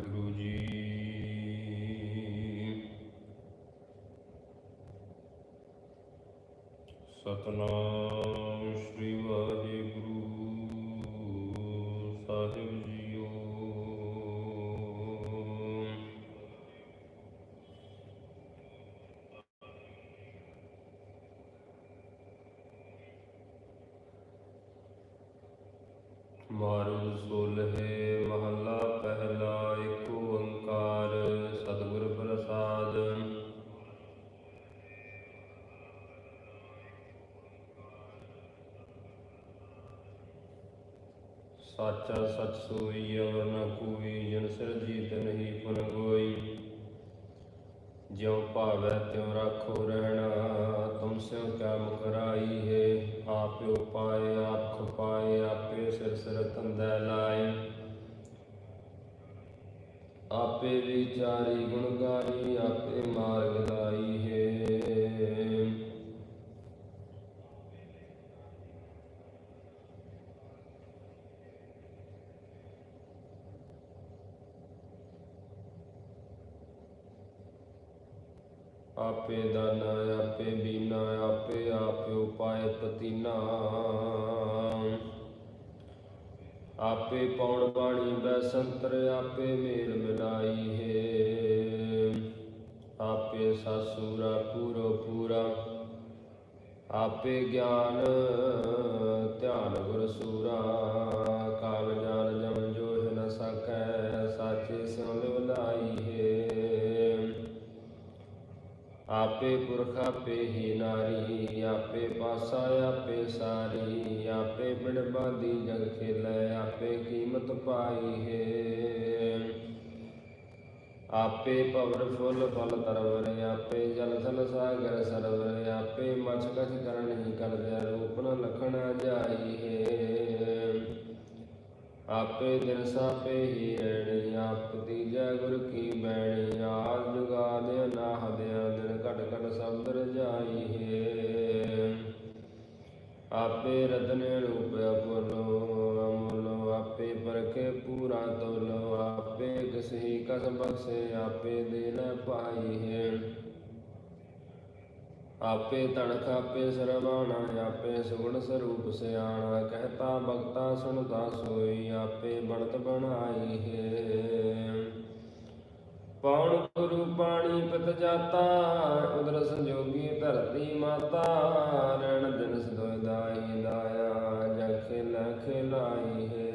ਵਾਹਿਗੁਰੂ ਜੀ ਸਤਨਾਮ ਸ੍ਰੀ ਵਾਹਿਗੁਰੂ ਸਾਹਿਬ ਸਾਚਾ ਸਚ ਸੋਈ ਅਵਰ ਨ ਕੋਈ ਜਿਨ ਸਿਰ ਨਹੀਂ ਪੁਨ ਕੋਈ ਜਿਉ ਭਾਵੈ ਤਿਉ ਰਾਖੋ ਰਹਿਣਾ, ਤੁਮ ਸਿਉ ਕਿਆ ਮੁਕਰਾਈ ਹੈ। ਆਪਿ ਉਪਾਏ ਆਪ ਖਪਾਏ ਆਪੇ ਸਿਰ ਸਿਰ ਤੰਦੈ ਲਾਏ। ਆਪੇ ਵਿਚਾਰੀ ਗੁਣਗਾਰੀ ਆਪੇ ਮਾਰਗ ਦਾਈ ਹੈ ਆਪੇ ਦਾਨਾ, ਆਪੇ ਬੀਨਾ, ਆਪੇ ਆਪੇ ਉਪਾਏ ਪਤੀਨਾ। ਆਪੇ ਪੌਣ ਬਾਣੀ ਬੈ ਸੰਤਰ, ਆਪੇ ਮੇਲ ਮਿਲਾਈ ਹੈ। ਆਪੇ ਸਸੂਰਾ ਪੂਰੋ ਪੂਰਾ, ਆਪੇ ਗਿਆਨ, ਧਿਆਨ ਗੁਰ ਸੂਰਾ। ਕਾਲ ਜਾਨ ਜਮ ਜੋਹ ਨ ਸਕੈ ਸਾਚੇ ਸਿਉ ਆਪੇ ਪੁਰਖ ਆਪੇ ਹੀ ਨਾਰੀ, ਆਪੇ ਪਾਸਾ ਆਪੇ ਸਾਰੀ, ਆਪੇ ਬਿੜ ਬਾਦੀ ਜਗ ਖੇਲੇ, ਆਪੇ ਕੀਮਤ ਪਾਈ ਹੈ। ਆਪੇ ਪਵਰ ਫੁੱਲ ਫਲ ਤਰਵਰ, ਆਪੇ ਜਲ ਥਲ ਸਾਗਰ ਸਰਵਰ, ਆਪੇ ਮਛ ਕਛ ਕਰਨ ਹੀ ਕਰਦਿਆ ਰੂਪਨ ਨ ਜਾਈ ਹੈ। ਆਪੇ ਦਿਨ ਸਾਪੇ ਹੀ ਰਹਿਣੀ, ਆਪ ਤੀਜੈ ਗੁਰ ਕੀ ਬੈਣੀ ਆਦ ਜੁਗਾ ਅਨਾਹਦ ਦਿਨ ਆਪੇ ਰਤਨ ਰੂਪ ਅਪੁਰਲੋ ਅਮੁਲੋ ਆਪੇ ਪਰਖੇ ਪੂਰਾ ਤੋਲੋ, ਆਪੇ ਕਸਹੀ ਕਸ ਬਖਸ਼ੇ, ਆਪੇ ਦੇ ਪਾਈ ਹੈ ਆਪੇ ਤਣਖ ਆਪੇ ਸਰਵਾਣਾ, ਆਪੇ ਸੁਗਣ ਸਰੂਪ ਸਿਆਣਾ, ਕਹਤਾ ਭਗਤਾ ਸੁਣਦਾ ਸੋਈ, ਆਪੇ ਬਣਤ ਬਣਾਈ ਹੈ ਪੌਣ ਗੁਰੂ ਪਾਣੀ ਪਤ ਜਾਤਾ, ਉਦਰ ਸੰਜੋਗੀ ਧਰਤੀ ਮਾਤਾ ਰਣ ਦਿਨ ਸਦੋਇ ਦਾਈ ਦਾਇਆ ਜਗ ਖੇਲ ਖੇਲਾਈ ਹੈ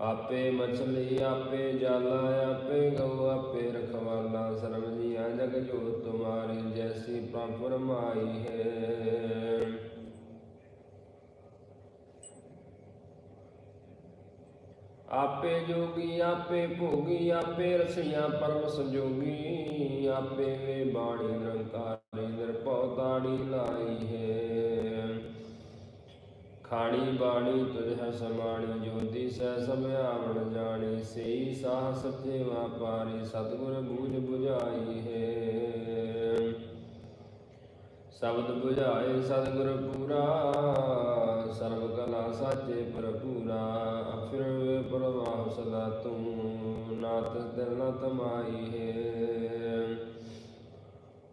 ਆਪੇ ਮਛਲੀ, ਆਪੇ ਜਲ, ਆਪੇ ਗਊ, ਆਪੇ ਰਖਵਾਲਾ ਸਰਬ ਜੀਆ ਜਗ ਜੋਤ ਤੁਮਾਰੀ, ਜੈਸੀ ਪ੍ਰਭੁਰ ਆਪੇ ਜੋਗੀ, ਆਪੇ ਭੋਗੀ, ਆਪੇ ਰਸੀਆਂ, ਪਰਮ ਸੰਜੋਗੀ, ਆਪੇ ਵੇ ਬਾਣੀ ਨਿਰੰਕਾਰੀ ਨਿਰਭਉ ਲਾਈ ਹੈ। ਖਾਣੀ ਬਾਣੀ ਤੁਝ ਸਮਾਣੀ ਜੋਤੀ ਸਹਿ ਸਭ ਆਵਣ ਜਾਣੀ। ਸਈ ਸਾਹ ਸੱਚੇ ਵਾਪਾਰੀ, ਸਤਿਗੁਰ ਬੂਝ 부ਝਾਈ ਹੈ। ਸ਼ਬਦ 부ਝਾਏ ਸਤਿਗੁਰ ਪੂਰਾ, ਸਰਬ ਕਲਾ ਸਾਚੇ ਭਰਪੂਰਾ ਫਿਰ ਵੇ ਪ੍ਰਵਾਹ ਸਦਾ ਤੂੰ ਨਾਤ ਦਿਲ ਨ ਤਮਾਈ ਹੈ।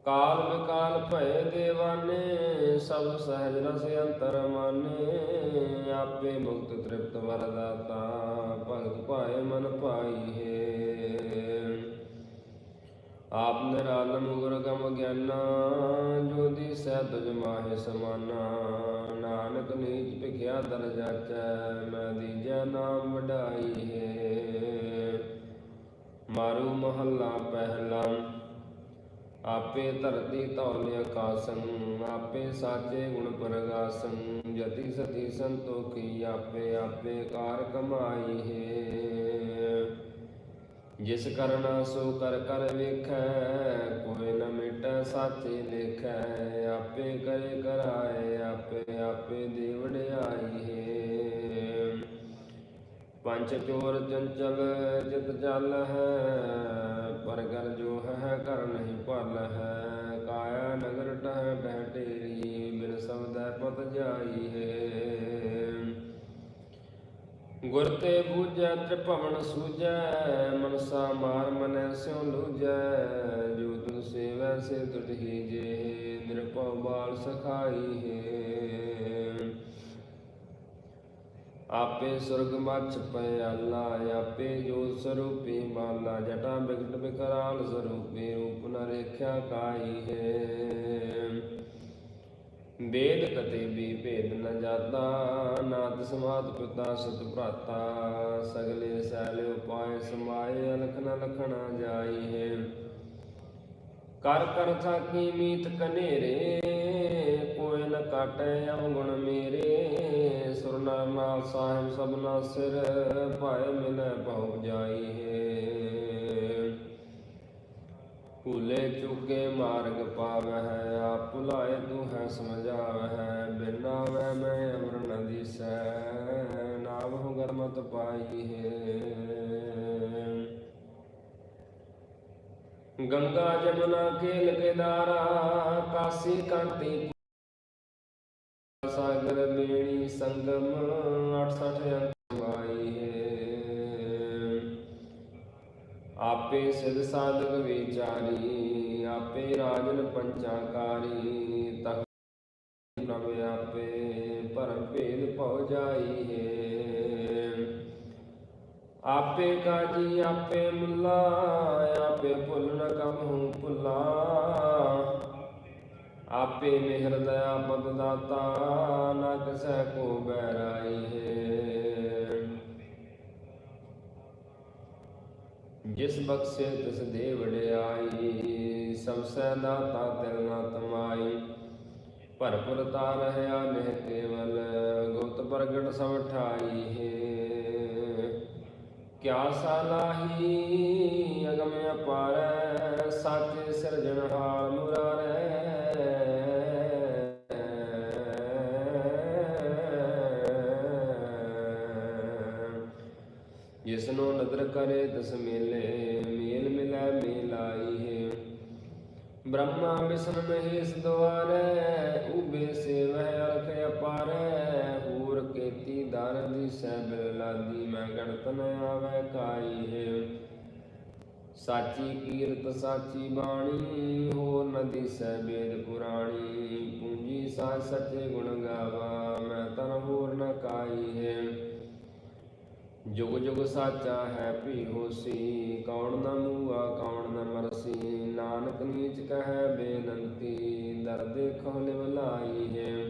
ਕਾਲ ਵਿਕਾਲ ਭਏ ਦੇਵਾਨੇ, ਸਭ ਸਹਿਜ ਰਸ ਅੰਤਰ ਮਾਨੇ। ਆਪੇ ਮੁਕਤ ਤ੍ਰਿਪਤ ਵਰਦਾਤਾ ਭਗਤ ਭਾਏ ਮਨ ਪਾਈ ਹੈ ਆਪ ਨਿਰਾਲਮ ਗੁਰ ਗਮ ਗਿਆਨਾ ਜੋਦੀ ਸਹਿ ਤੁਜ ਮਾਹਿ ਸਮਾਨਾ। ਨਾਨਕ ਨੀਚ ਭਿਖਿਆ ਦਰ ਜਾਚੈ, ਮੈਂ ਦੀਜੈ ਨਾਮ ਵਡਾਈ ਹੈ ਮਾਰੂ ਮਹੱਲਾ ਪਹਿਲਾ ਆਪੇ ਧਰਤੀ ਧੌਲਿ ਆਕਾਸੰ ਆਪੇ ਸਾਚੇ ਗੁਣ ਪ੍ਰਗਾਸੰ ਜਤੀ ਸਤੀ ਸੰਤੋਖੀ, ਆਪੇ ਆਪੇ ਕਾਰ ਕਮਾਈ ਹੈ। ਜਿਸ ਕਰਨਾ ਸੋ ਕਰ ਕਰ ਵੇਖੈ, ਕੋਈ ਨ ਮਿਟੈ ਸਾਚੇ ਲੇਖੈ ਆਪੇ ਕਰੇ ਕਰਾਏ, ਆਪੇ ਆਪੇ ਦੇ ਹੈ। ਪੰਚ ਚੋਰ ਚੰਚਲ ਜਿਤ ਜਲ ਹੈ ਪਰਗਰ ਜੋ ਹੈ ਕਰ ਨਹੀਂ ਭਲ ਹੈ। ਕਾਇਆ ਨਗਰ ਟਹਿ ਬਹਿ ਟੇਰੀ ਬਿਨ ਸਬਦੈ ਪਤ ਜਾਈ ਹੈ। ਗੁਰ ਤੇ ਬੂਝੈ, ਤ੍ਰਿਭਵਨ ਸੂਝੈ, ਮਨਸਾ ਮਾਰ ਮਨੈ ਸਿਉ ਲੂਝੈ। ਜੋ ਤੁ ਸੇਵੈ, ਸੇ ਤੁਟਹੀ ਜੇ, ਨਿਰਭਉ ਬਾਲ ਸਖਾਈ ਹੈ। ਆਪੇ ਸੁਰਗ ਮਛ ਪਿਆਲਾ ਆਪੇ ਜੋਤ ਸਰੂਪੀ ਮਾਲਾ, ਜਟਾ ਬਿਗਟ ਬਿਕਰਾਲ ਸਰੂਪੀ ਰੂਪ ਨ ਰੇਖਿਆ ਕਾਈ ਹੈ। ਵੇਦ ਕਤੇ ਵੀ ਭੇਦ ਨ ਜਾਤਾ ਨਾਦ ਸਮਾਤ ਪਿਤਾ ਸੁਤ ਭਰਾਤਾ, ਸਗਲੇ ਸੈਲ ਉਪਾਏ ਸਮਾਏ ਅਲਖ ਨ ਲਖਣਾ ਜਾਈ ਹੈ। ਕਰ ਕਰ ਥਾਕੀ ਮੀਤ ਕਨੇਰੇ, ਕੋਈ ਨ ਕਾਟੈ ਅਵਗੁਣ ਮੇਰੇ ਸੁਰ ਸਾਹਿਬ ਸਭਨਾ ਸਿਰ ਭਾਏ ਮਿਲੈ ਭਉ ਜਾਈ ਹੈ ਭੂਲੇ ਚੁਕੇ ਮਾਰਗ ਪਾਵਹਿ, ਆਪ ਭੁਲਾਏ ਤੂੰ ਹੈ ਸਮਝਾਵਹਿ, ਬਿਨਾ ਵੈ ਮੈਂ ਅਮਰ ਨਦੀ ਸੈ ਨਾਮ ਹੋ ਗਰਮਤ ਪਾਈ ਹੈ ਗੰਗਾ ਜਮਨਾ ਕੇਲ ਕੇਦਾਰਾ, ਕਾਸੀ ਕਾਂਤੀ ਸਾਗਰ ਬੇਣੀ ਸੰਗਮ 68 ਅੰਕ ਮਾਈ ਹੈ। ਆਪੇ ਸਿਧ ਸਾਧਕ ਵਿਚਾਰੀ, ਆਪੇ ਰਾਜਨ ਪੰਚਾਕਾਰੀ ਤਖ ਪ੍ਰਭ ਆਪੇ ਪਰਮ ਭੇਦ ਭਉ ਜਾਈ ਹੈ। ਆਪੇ ਕਾਜੀ, ਆਪੇ ਮੁੱਲਾ, ਆਪੇ ਭੁੱਲ ਕਮ ਹੂੰ ਭੁੱਲਾ। ਆਪੇ ਮਿਹਰ ਦਇਆ ਪਦ ਦਾਤਾ ਨਾ ਕਸੈ ਕੋ ਬੈਰਾਈ ਹੈ। ਜਿਸ ਬਖਸ਼ੇ ਤਿਸ ਦੇ ਵਡਿਆਈ ਸਭ ਸੈ ਦਾਤਾ ਤਿਲ ਨਾ ਤਮਾਈ ਭਰਪੁਰ ਤਾ ਰਹਿਆ ਨਿਹ ਕੇਵਲ, ਗੁਪਤ ਪ੍ਰਗਟ ਸਭ ਠਾਈ ਹੈ। ਕਿਆ ਸਾਲਾਹੀ ਅਗਮ ਅਪਾਰੈ, ਸਾਚੇ ਸਿਰਜਣਹਾਰ ਜਿਸਨੋ ਨਦਰ ਕਰੇ ਤਿਸ ਮੇਲੇ, ਮੇਲ ਮਿਲੈ ਮੇਲਾਈ ਹੈ ਬ੍ਰਹਮਾ ਵਿਸ਼ਨ ਮਹੇਸ਼ ਦੁਆਰੈ, ਉਬੇ ਸੇਵਹਿ ਅਰਖ ਅਪਾਰੈ। ਹੂਰ ਕੇਤੀ ਦਰ ਦੀ ਸੈ ਬਿਲ ਲਾਦੀ ਮੈਂ ਗਣਤ ਸਾਚੀ ਕੀਰਤ, ਸਾਚੀ ਬਾਣੀ, ਹੋਰ ਨਦੀ ਸੈ ਬੇਦ ਪੁਰਾਣੀ। ਪੂੰਜੀ ਸਾਚ ਸੱਚੇ ਗੁਣ ਗਾਵਾ, ਮੈਂ ਤਨ ਹੋਰ ਨ ਕਾਈ ਹੈ ਜੁਗ ਜੁਗ ਸਾਚਾ ਹੈ ਭੀ ਹੋਸੀ ਕੌਣ ਨ ਮੂਆ, ਕੌਣ ਨ ਮਰਸੀ, ਨਾਨਕ ਨੀਚ ਕਹੈ ਬੇਨੰਤੀ, ਦਰ ਦੇਖੋ ਲਿਵ ਹੈ।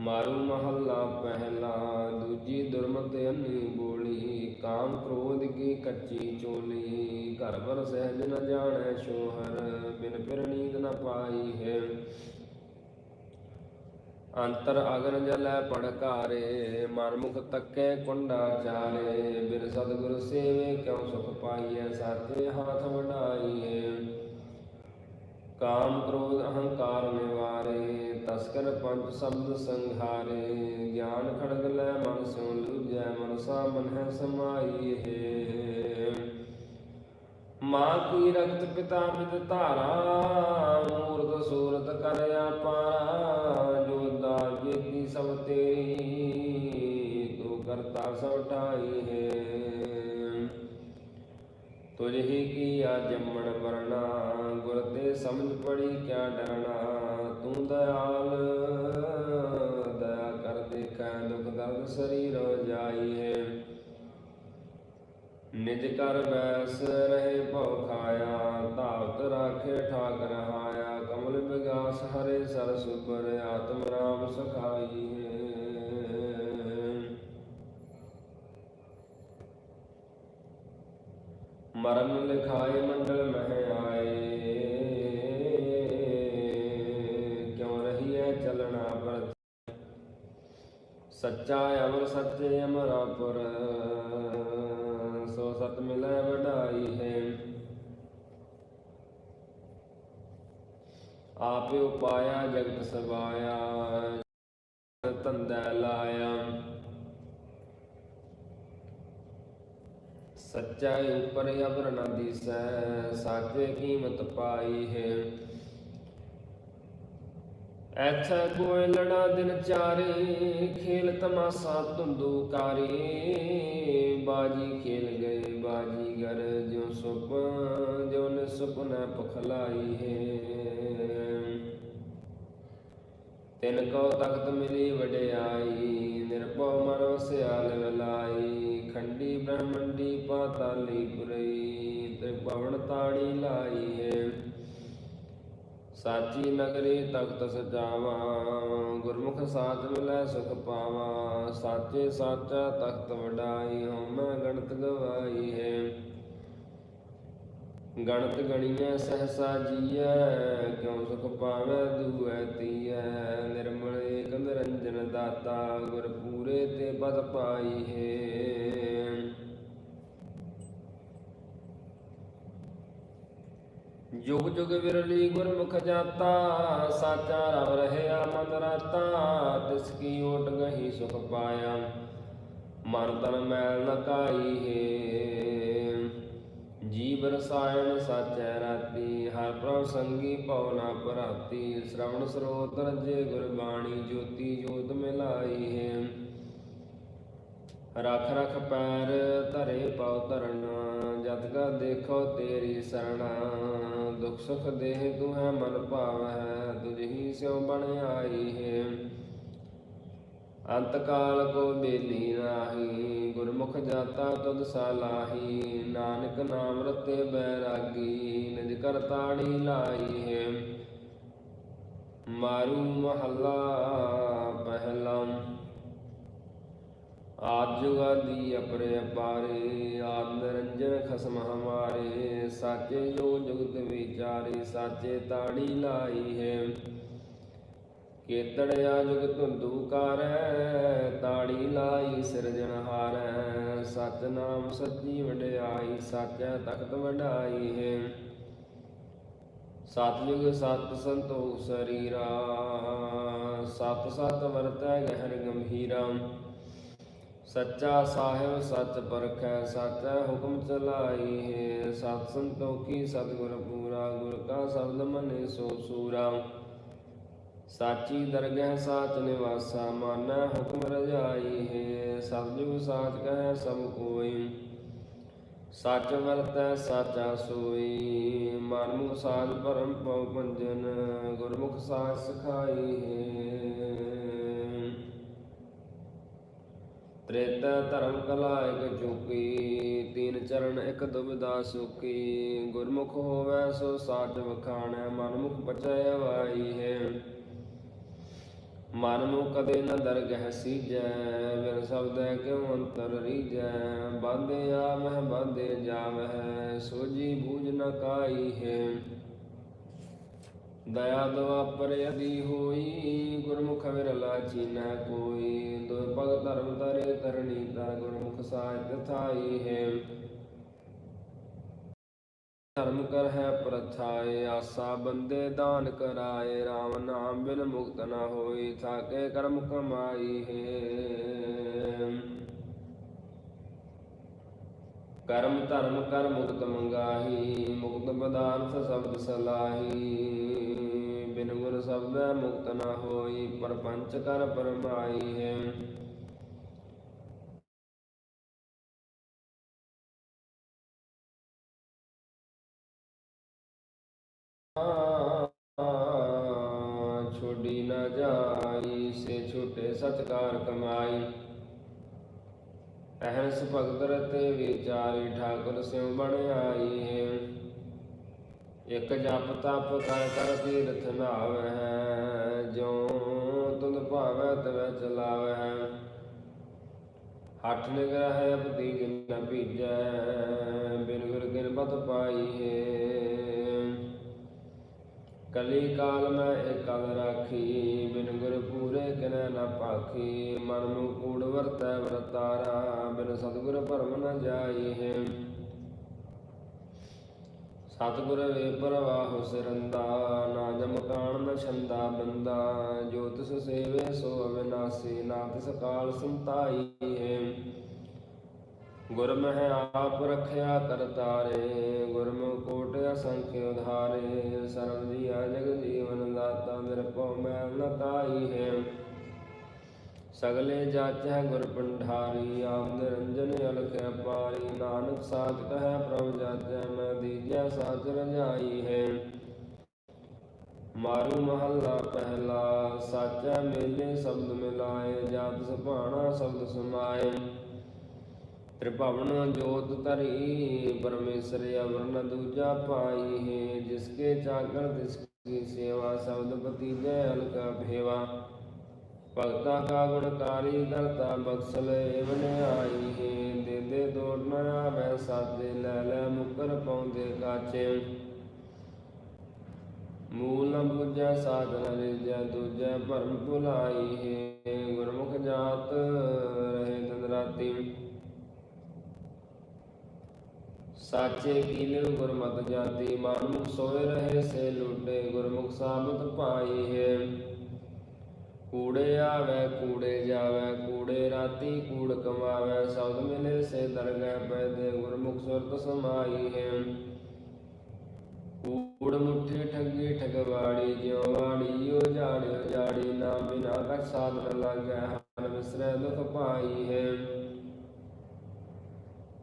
ਮਾਰੂ ਮਹੱਲਾ ਪਹਿਲਾ, ਦੂਜੀ ਦੁਰਮਤ ਅੰਨੀ ਬੋਲੀ, ਕਾਮ ਕ੍ਰੋਧ ਕੀ ਕੱਚੀ ਚੋਲੀ, ਘਰ ਬਰ ਸਹਿਜ ਨ ਜਾਣੈ ਸ਼ੋਹਰ, ਬਿਨ ਫਿਰ ਨੀਂਦ ਨ ਪਾਈ ਹੈ। ਅੰਤਰ ਅਗਨ ਜਲੈ ਪੜਕਾਰੇ ਮਨ ਮੁਖ ਤੱਕੇ ਕੁੰਡਾ ਚਾਰੇ। ਬਿਨ ਸਤਿਗੁਰ ਸੇਵੇ, ਕਿਉ ਸੁਖ ਪਾਈਐ ਸਾਚੇ ਹਾਥ ਵਡਾਈਐ ਕਾਮ ਕ੍ਰੋਧ ਅਹੰਕਾਰ ਨਿਵਾਰੇ, ਤਸਕਰ ਪੰਜ ਸ਼ਬਦ ਸੰਘਾਰੇ। ਗਿਆਨ ਖੜਗ ਲੈ ਮਨ ਸਿਉ ਲੂਜੈ ਮਨਸਾ ਮਨ ਹੈ ਸਮਾਈ ਮਾਂ ਕੀ ਰਕਤ ਪਿਤਾ ਮਿਤ ਧਾਰਾ, ਮੂਰਤ ਸੂਰਤ ਕਰਿਆ ਪਾਰਾ ਤੇਰੀ ਤੂੰ ਕਰਤਾ ਸਭ ਠਾਈ ਹੈ। ਤੁਝ ਹੀ ਕੀਆ ਜੰਮਣ ਵਰਣਾ ਗੁਰ ਤੇ ਸਮਝ ਪੜੀ ਕਿਆ ਡਰਨਾ। ਤੂੰ ਦਇਆਲ, ਦਇਆ ਕਰ ਦੇਖੈ ਦੁਖ ਦਰਦ ਸਰੀਰ ਜਾਈ ਹੈ। ਨਿਜ ਕਰ ਬੈਸ ਰਹੇ ਭਉ ਖਾਇਆ, ਧਾਵਤ ਰਾਖੇ ਠਾਕ ਰਹਾਇਆ ਕਮਲ ਵਿਗਾਸ ਹਰੇ ਸਰ ਸੁਪਰ, ਆਤਮ ਰਾਮ ਸਖਾਈ ਹੈ। ਮਰਨ ਲਿਖਾਏ ਮੰਡਲ ਮਹਿ ਆਏ। ਕਿਉ ਹੈ ਚਲਣਾ ਪਰ ਸੱਚਾ ਅਮਰ ਸੱਚੇ ਅਮਰਾਪੁਰ ਸੋ ਸਤ ਮਿਲੈ ਵਡਾਈ ਹੈ। ਆਪੇ ਉਪਾਇਆ ਜਗਤ ਸਵਾਇਆ। ਤੰਦੈ ਲਾਇਆ। ਸੱਚਾਈ ਉਪਰ ਅਬਰ ਨ ਦਿਸੈ, ਸਾਚੇ ਕੀਮਤ ਪਾਈ ਹੈ। ਐਥੈ ਕੋਇ ਲੜਾ ਦਿਨ ਚਾਰੇ, ਖੇਲ ਤਮਾਸਾ ਧੁੰਦੂ ਬਾਜੀ ਖੇਲ ਗਏ, ਬਾਜੀ ਜਿਉ ਸੁਪ, ਜਿਉ ਨ ਸੁਪਨਾ ਪਖਲਾਈ ਹੈ। ਤਿਨ ਕੋ ਤਖਤ ਮਿਲੀ ਵਡਿਆਈ, ਨਿਰਭਉ ਮਨ ਵਸਿਆ ਲਵਲਾਈ ਖੰਡੀ ਬ੍ਰਹਮੰਡੀ ਪਾਤਾਲੀ ਪੁਰਈ ਤ੍ਰਿਭਵਨ ਤਾੜੀ ਲਾਈ ਹੈ ਸਾਚੀ ਨਗਰੀ ਤਖਤ ਸਜਾਵਾ, ਗੁਰਮੁਖ ਸਾਚ ਮਿਲੈ ਸੁਖ ਪਾਵਾ। ਸਾਚੇ ਸਾਚਾ ਤਖਤ ਵਡਾਈ ਹਉਮੈ ਗਣਤ ਗਵਾਈ ਹੈ ਗਣਤ ਗਣੀਐ, ਸਹਸਾ ਜੀਐ, ਕਿਉ ਸੁਖ ਪਾਵੈ ਦੂਐ ਤੀਐ। ਨਿਰਮਲ ਏਕ ਨਿਰੰਜਨ ਦਾਤਾ ਗੁਰ ਪੂਰੇ ਤੇ ਬਦ ਪਾਈ ਹੈ ਯੁਗ ਜੁਗ ਵਿਰਲੀ ਗੁਰਮੁਖ ਜਾਤਾ, ਸਾਚਾ ਰਵ ਰਹਿਆ ਮਨ ਰਾਤਾ, ਤਿਸ ਕੀ ਓਟ ਗਹੀ ਸੁਖ ਪਾਇਆ। ਮਨ ਤਨ ਮੈਲ ਨ ਹੈ। ਜੀਵ ਰਸਾਇਣ ਸਾਚੈ ਰਾਤੀ, ਹਰ ਪ੍ਰਭ ਸੰਗੀ ਪਉ ਨਾ ਭਰਾਤੀ। ਸ਼ਰਵਣ ਸਰੋਤ ਰਜੇ ਗੁਰਬਾਣੀ ਜੋਤੀ ਜੋਤ ਮਿਲਾਈ ਹੈ। ਰਖ ਰਖ ਪੈਰ ਧਰੇ ਪਉ ਧਰਨ ਜਤ ਕਾ ਦੇਖੋ ਤੇਰੀ ਸਰਣਾ, ਦੁਖ ਸੁਖ ਦੇਹ ਤੂੰ ਹੈ ਮਨ ਭਾਵੈ ਤੁਝਹੀ ਸਿਉ ਬਣ ਆਈ ਹੈ। ਅੰਤ ਕਾਲ ਕੋ ਬੇਲੀ ਨਾਹੀ, ਗੁਰਮੁਖ ਜਾਤਾ ਤੁਧ ਸਾਲਾਹੀ ਨਾਨਕ ਨਾਮ ਰਤੇ ਬੈਰਾਗੀ, ਨਿਜ ਕਰ ਤਾੜੀ ਲਾਈ ਹੈ। ਮਾਰੂ ਮਹੱਲਾ ਪਹਿਲਾ ਆਦ ਜੁਗਾਦੀ ਅਪਰੇ ਅਪਾਰੇ ਆਦ ਨਿਰੰਜਨ ਖਸਮ ਹਮਾਰੇ, ਸਾਚੇ ਜੋ ਜੁਗਤ ਵਿਚਾਰੇ, ਸਾਚੇ ਤਾੜੀ ਲਾਈ ਹੈ। ਕੇਤੜਿਆ ਜੁਗ ਧੁੰਦੂ ਕਰੈ ਤਾੜੀ ਲਾਈ ਸਿਰਜਣਹਾਰੈ ਸਚ ਨਾਮ ਸੱਚੀ ਵਡਿਆਈ, ਸਾਚੈ ਤਖਤ ਵਡਾਈ ਹੈ। ਸਤਿਯੁਗ ਸਤ ਸੰਤੋਖ ਸਰੀਰਾ, ਸਤ ਸਤ ਵਰਤੈ ਗਹਿਰ ਗੰਭੀਰਾ। ਸੱਚਾ ਸਾਹਿਬ ਸੱਚ ਪਰਖੈ, ਸਾਚਾ ਹੁਕਮ ਚਲਾਈ ਹੈ। ਸਤ ਸੰਤੋਖੀ ਸਤਿਗੁਰ ਪੂਰਾ, ਗੁਰ ਕਾ ਸ਼ਬਦ ਮਨੇ ਸੋ ਸੂਰਾ। ਸਾਚੀ ਦਰਗਹਿ ਸਾਚ ਨਿਵਾਸਾ, ਮਾਨੈ ਹੁਕਮ ਰਜਾਈ ਹੈ। ਸਤਿਗੁਰ ਸਾਚ ਕਹੈ, ਸਭ ਕੋਈ। ਸੱਚ ਵਰਤੈ, ਸਾਚਾ ਸੋਈ। ਮਨਮੁਖ ਸਾਜ ਪਰਮ ਪਉ ਪੰਜਨ ਗੁਰਮੁਖ ਸਾਚ ਸਖਾਈ ਹੈ। ਤ੍ਰੇਤਾ ਧਰਮ ਕਲਾ ਇਕ ਚੁਕੀ, ਤੀਨ ਚਰਨ ਇਕ ਦੁਬਿਦਾ ਸੁਕੀ। ਗੁਰਮੁਖ ਹੋਵੈ ਸੋ ਸਾਚ ਵਖਾਣੈ, ਮਨਮੁਖ ਪਚੈ ਵਾਈ ਹੈ। ਮਨ ਨੂੰ ਕਦੇ ਨ ਦਰਗਹਿ ਸੀਜੈ ਵਿਰ ਸਬਦੈ ਕਿਉ ਅੰਤਰ ਰੀਜੈ? ਬਾਂਦੇ ਆਵਹਿ ਬਾਂਦੇ ਜਾਵਹਿ ਸੋਜੀ ਬੂਝ ਨ ਕਾਈ ਹੈ। ਦਇਆ ਦੁਆਪਰ ਅਦੀ ਹੋਈ, ਗੁਰਮੁਖ ਵਿਰਲਾ ਚੀਨੈ ਕੋਈ। ਦੋ ਧਰਮ ਤਰੇ ਤਰਣੀ ਤਰ ਗੁਰਮੁਖ ਸਾਹਿਤ ਥਾਈ ਹੈ। ਧਰਮ ਕਰ ਹੈ ਪ੍ਰਥਾਏ, ਆਸਾ ਬੰਦੇ ਦਾਨ ਕਰਾਏ RAM ਨਾਮ ਬਿਨ ਮੁਕਤ ਨਾ ਹੋਈ ਥਾਕੇ ਕਰਮ ਕਮਾਈ ਹੈ। ਕਰਮ ਧਰਮ ਕਰ ਮੁਕਤ ਮੰਗਾਹੀ, ਮੁਕਤ ਪਦਾਰਥ ਸ਼ਬਦ ਸਲਾਹੀ। ਬਿਨ ਗੁਰ ਸ਼ਬਦ ਮੁਕਤ ਨਾ ਹੋਈ, ਪਰਪੰਚ ਕਰ ਪਰਮਾਈ ਹੈ। ਛੋਡੀ ਨਾ ਜਾਈ, ਸੇ ਛੋਟੇ ਸਤਕਾਰ ਕਮਾਈ। ਅਹੰਸ ਭਗਤ ਰਤੇ ਵਿਚਾਰੀ ਠਾਕੁਰ ਸਿਉ ਬਣ ਆਈ ਹੈ। ਇਕ ਜਪ ਤਪ ਕਰ ਕਰ ਤੀਰਥ ਨਾਵੈ ਜੋ ਤੁਧ ਭਾਵੈ ਤਵੈ ਚਲਾਵੈ ਹੱਠ ਨਿਗ੍ਰਹਿ ਅਪਤੀ ਜਿਨ ਭੀਜੈ। ਬਿਨ ਗੁਰ ਕਿਨ ਪਾਈ ਹੈ। ਕਲੀ ਕਾਲ ਮੈਂ ਇਕਲ ਰਾਖੀ, ਬਿਨ ਗੁਰ ਪੂਰੇ ਕਿਨੈ ਨ ਪਾਖੀ। ਮਨ ਨੂੰ ਕੂੜ ਵਰਤੈ ਵਰਤਾਰਾ, ਬਿਨ ਸਤਿਗੁਰ ਭਰਮ ਨ ਜਾਈ ਹੈ ਸਤਿਗੁਰ ਵੇ ਪਰਵਾਹੁ ਸਿਰੰਦਾ, ਨਾ ਜਮ ਕਾਣ ਨ ਛੰਦਾ ਬੰਦਾ। ਜੋ ਤਿਸ ਸੇਵੇ ਸੋ ਅਵਿਨਾਸੀ, ਨਾ ਤਿਸ ਕਾਲ ਸੰਤਾਈ ਹੈ ਗੁਰ ਮਹਿ ਆਪ ਰਖਿਆ ਕਰਤਾਰੇ ਗੁਰਮੁਖ ਕੋਟ ਅਸੰਖ ਉਧਾਰੇ, ਸਰਬ ਜੀਆ ਜਗ ਜੀਵਨ ਦਾਤਾ ਨਿਰਭਉ ਮੈਲ ਨ ਹੈ। ਸਗਲੇ ਜਾਚੈ ਗੁਰ ਪੰਡਾਰੀ ਆਪ ਨਿਰੰਜਨ ਅਲਖ ਅਪਾਰੀ ਨਾਨਕ ਸਾਚ ਕਹੈ ਪ੍ਰਭ ਜਾਚੈ, ਮੈਂ ਦੀਜੈ ਸਾਚ ਰਜਾਈ ਹੈ। ਮਾਰੂ ਮਹੱਲਾ ਪਹਿਲਾ, ਸਾਚਾ ਮੇਲੇ ਸ਼ਬਦ ਮਿਲਾਏ ਜਾਤ ਸੁਭਾਣਾ ਸ਼ਬਦ ਸਮਾਏ। ਤ੍ਰਿਭਵਨ ਜੋਤ ਧਰੀ, ਪਰਮੇਸ਼ਰ ਅਵਰਨ ਦੂਜਾ ਪਾਈ ਹੈ। ਜਿਸਕੇ ਚਾਗਰ ਤਿਸ ਕੀ ਸੇਵਾ, ਸ਼ਬਦ ਪਤੀਜੈ ਅਲਕਾ ਭੇਵਾ। ਭਗਤਾ ਕਾ ਗੁਣਕਾਰੀ ਕਰਤਾ ਬਖਸ਼ਲ ਏਵਨ ਆਈ ਹੈ। ਦੇ ਦੇ ਦੋੜ ਨ ਆਵੈ, ਸਾਦੇ ਲੈ ਲੈ ਮੁਕਰ ਪਾਉਂਦੇ ਕਾਚੇ। ਮੂਲ ਨ ਬੁਝੈ, ਸਾਧਨ ਰਿਜੈ ਦੂਜੈ ਭਰਮ ਭੁਲਾਈ ਹੈ। ਗੁਰਮੁਖ ਜਾਤ ਰਹੇ ਦਿਨ ਸਾਚੇ ਕੀਲੇ ਗੁਰਮਤਿ ਜਾਤੀ, ਮਨ ਸੋਏ ਰਹੇ ਸੇ ਲੁੱਟੇ, ਗੁਰਮੁਖ ਸਾਬਤ ਪਾਈ ਹੈ। ਕੂੜੇ ਆਵੇ, ਕੂੜੇ ਜਾਵੇ, ਕੂੜੇ ਰਾਤੀ ਕੂੜ ਕਮਾਵੇ, ਸਬਦ ਮਿਲੇ ਸੇ ਦਰਗਹਿ ਪੈਦੇ, ਗੁਰਮੁਖ ਸੁਰਤ ਸਮਾਈ ਹੈ। ਕੂੜ ਮੁਠੀ ਠੱਗੀ ਠਗਵਾੜੀ, ਜਿਉ ਵਾੜੀ ਉਜਾੜੀ ਉਜਾੜੀ ਨਾ ਬਿਨਾ ਕਛ ਸਾਧਨ ਲੱਗੈ, ਹਰ ਵਿਸਰੈ ਦੁਖ ਪਾਈ ਹੈ।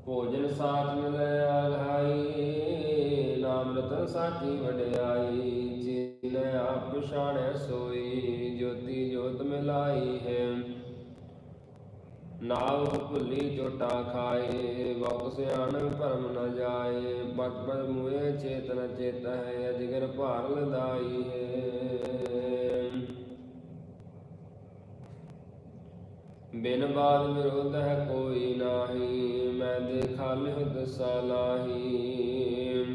ਭੋਜਨ ਸਾਥ ਮਿਲੈ ਆਘਾਈ ਨਾਮ ਰਤਨ ਸਾਚੀ ਵਡਿਆਈ, ਜਿਨ ਆਪ ਪਛਾਣੈ ਸੋਈ, ਜੋਤੀ ਜੋਤ ਮਿਲਾਈ ਹੈ। ਨਾਵ ਭੁੱਲੀ ਜੋਟਾ ਖਾਏ ਬਹੁਤ ਸਿਆਣ ਭਰਮ ਨ ਜਾਏ ਬਚ ਬਚ ਮੂਏ ਚੇਤਨ ਚੇਤ ਹੈ, ਅਜਗਰ ਭਾਰ ਲਦਾਈ ਹੈ। ਬਿਨ ਬਾਦ ਵਿਰੋਧ ਹੈ ਕੋਈ ਨਾਹੀ, ਮੈਂ ਦੇਖਾ ਲਿਹ ਦਸਾ ਲਾਹੀ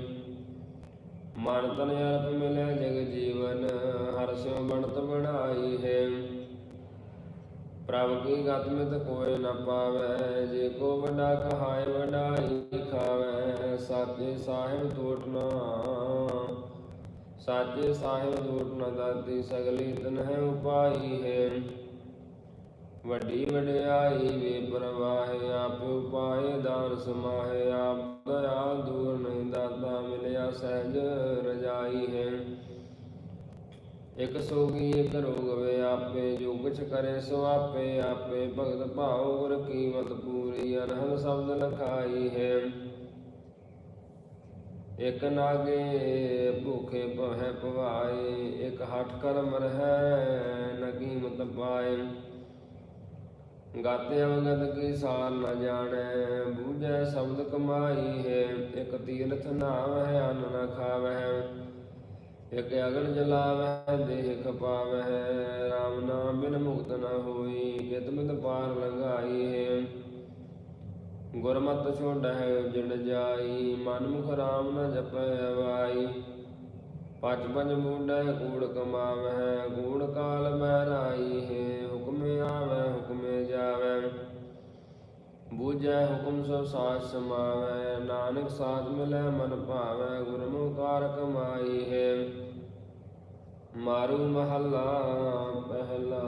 ਮਨ ਤਨ ਅਰਪ ਮਿਲੇ ਜਗ ਜੀਵਨ, ਹਰ ਸਿਉ ਬਣਤ ਬਣਾਈ ਹੈ। ਪ੍ਰਭ ਕੀ ਗਤ ਮਿਤ ਕੋਇ ਨ ਪਾਵੈ, ਜੇ ਕੋ ਵੱਡਾ ਕਹਾਇ ਵਡਾਈ ਖਾਵੈ। ਸਾਚੇ ਸਾਹਿਬ ਟੋਟਨਾ ਸਾਚੇ ਸਾਹਿਬ ਟੋਟ ਨ ਦਾਤੀ, ਸਗਲੀ ਤਨ ਹੈ ਉਪਾਈ ਹੈ। ਵੱਡੀ ਵਡਿਆਈ ਵੇ ਪ੍ਰਵਾਹਿ, ਆਪ ਉਪਾਏ ਦਾਨ ਸਮਾਹਿ, ਆਪ ਦਇਆਲ ਦੂਰ ਨਹੀਂ ਦਾਤਾ, ਮਿਲਿਆ ਸਹਿਜ ਰਜਾਈ ਹੈ। ਇਕ ਸੋਗੀ, ਇਕ ਰੋਗ ਵੇ, ਆਪੇ ਜੋ ਕੁਛ ਕਰੇ ਸੋ ਆਪੇ ਆਪੇ ਭਗਤ ਭਾਉ, ਗੁਰ ਕੀਮਤ ਪੂਰੀ ਅਨਹਦ ਸ਼ਬਦ ਲਖਾਈ ਹੈ। ਇਕ ਨਾਗੇ, ਭੂਖੇ ਪਹੈ ਪਵਾਏ ਇਕ ਹਠ ਕਰਮ ਰਹਿ, ਨ ਕੀਮਤ ਪਾਏ। ਗਾਤੇ ਅਵਗਤ ਕੀ ਸਾਰ ਨ ਜਾਣੈ, ਬੂਝੈ ਸ਼ਬਦ ਕਮਾਈ ਹੈ, ਇਕ ਤੀਰਥ ਨਾਵਹਿ, ਅਨ ਨ ਖਾਵਹਿ, ਇਕ ਅਗਨ ਜਲਾਵਹਿ ਦੇਹ ਖਪਾਵਹਿ RAM ਨਾਮ ਬਿਨ ਮੁਕਤ ਨ ਹੋਈ ਕਿਤ ਮਿਤ ਪਾਰ ਲਗਾਈ ਹੈ। ਗੁਰਮਤਿ ਛੋੜਹਿ ਉਜੜ ਜਾਈ ਮਨ ਮੁਖ RAM ਨ ਜਪੈ ਅਵਾਈ ਪਚ ਪੰਜ ਮੂੰਡੈ ਕੂੜ ਕਮਾਵਹਿ, ਕੂੜ ਕਾਲ ਮੈ ਬੂਝੈ ਹੁਕਮ ਸਭ ਸਾਚ ਸਮਾਵੈ, ਨਾਨਕ ਸਾਧ ਮਿਲੈ ਮਨ ਭਾਵੈ, ਗੁਰਮੁਖਾਰ ਕਮਾਈ ਹੈ। ਮਾਰੂ ਮਹੱਲਾ ਪਹਿਲਾ